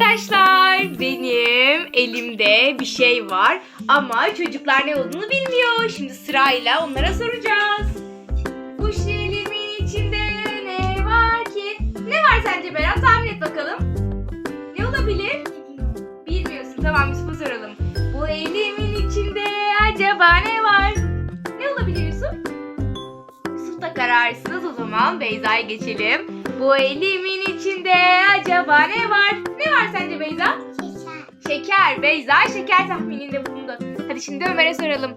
Arkadaşlar benim elimde bir şey var ama çocuklar ne olduğunu bilmiyor. Şimdi sırayla onlara soracağız. Bu şelimin içinde ne var ki? Ne var sence Berat? Tahmin et bakalım. Ne olabilir? Bilmiyorsun. Tamam Yusuf'a soralım. Bu elimin içinde acaba ne var? Ne olabilir Yusuf? Yusuf da kararsız o zaman Beyza'ya geçelim. Bu elimin içinde acaba ne var? Ne var sence Beyza? Şeker. Beyza şeker tahmininde bulundu. Hadi şimdi Ömer'e soralım.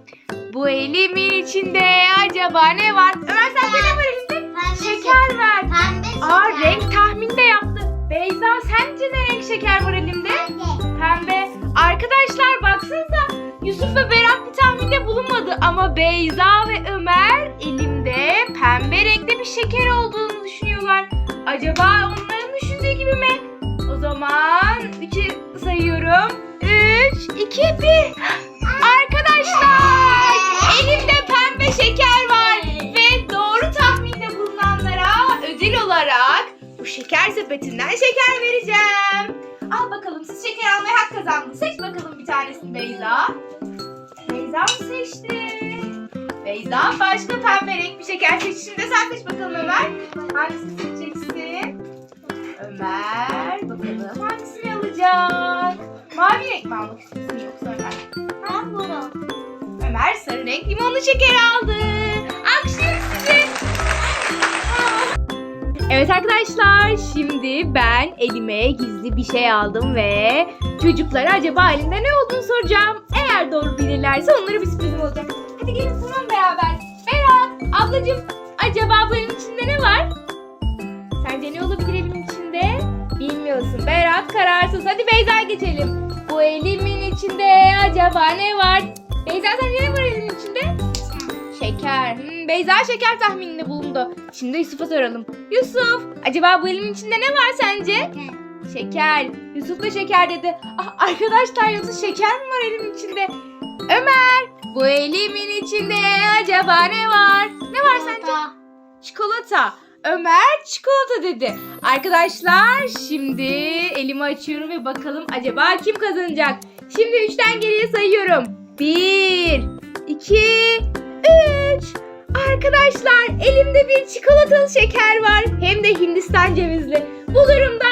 Bu elimin içinde acaba ne var? Ömer sence ne var elinde? Şeker var. Aa renk tahmini de yaptı. Beyza sence ne renk şeker var elimde? Pembe. Arkadaşlar baksanıza Yusuf ve Berat bir tahminde bulunmadı ama Beyza ve Ömer elimde pembe renkte bir şeker olduğunu düşünüyorlar. Acaba onların düşündüğü gibi mi? O zaman 3'ü sayıyorum. 3, 2, 1. Arkadaşlar elimde pembe şeker var ve doğru tahminde bulunanlara ödül olarak bu şeker sepetinden şeker vereceğim. Al bakalım siz şeker almaya hak kazandınız. Seç bakalım bir tanesini Beyza. Beyza mı seçti? Beyza başka pembe renk bir şeker seç. Şimdi sen seç bakalım Ömer. Hangisini seçeceksin? Ömer bakalım hangisini alacak? Mavi renk mi almak istiyorsun yoksa Ömer? Ben bunu. Ömer sarı renk limonlu şeker aldı. Alkışlıyoruz sizi. Evet arkadaşlar şimdi ben elime gizli bir şey aldım ve çocuklara acaba elinde ne olduğunu soracağım. Eğer doğru bilirlerse onlara bir sürprizim olacak. Berat ablacığım acaba bu elin içinde ne var? Sence ne olabilir elimin içinde? Bilmiyorsun. Berat kararsız. Hadi Beyza geçelim. Bu elimin içinde acaba ne var? Beyza sence ne var elimin içinde? Şeker. Hmm, Beyza şeker tahmininde bulundu. Şimdi Yusuf'a soralım. Yusuf, acaba bu elimin içinde ne var sence? Şeker. Yusuf da şeker dedi. Ah, arkadaşlar Yusuf şeker mi var elimin içinde? Ömer, bu elimin içinde acaba ne var? Var sence? Çikolata. Ömer çikolata dedi. Arkadaşlar şimdi elimi açıyorum ve bakalım acaba kim kazanacak? Şimdi üçten geriye sayıyorum. Bir, iki, üç. Arkadaşlar elimde bir çikolatalı şeker var. Hem de Hindistan cevizli. Bu durumda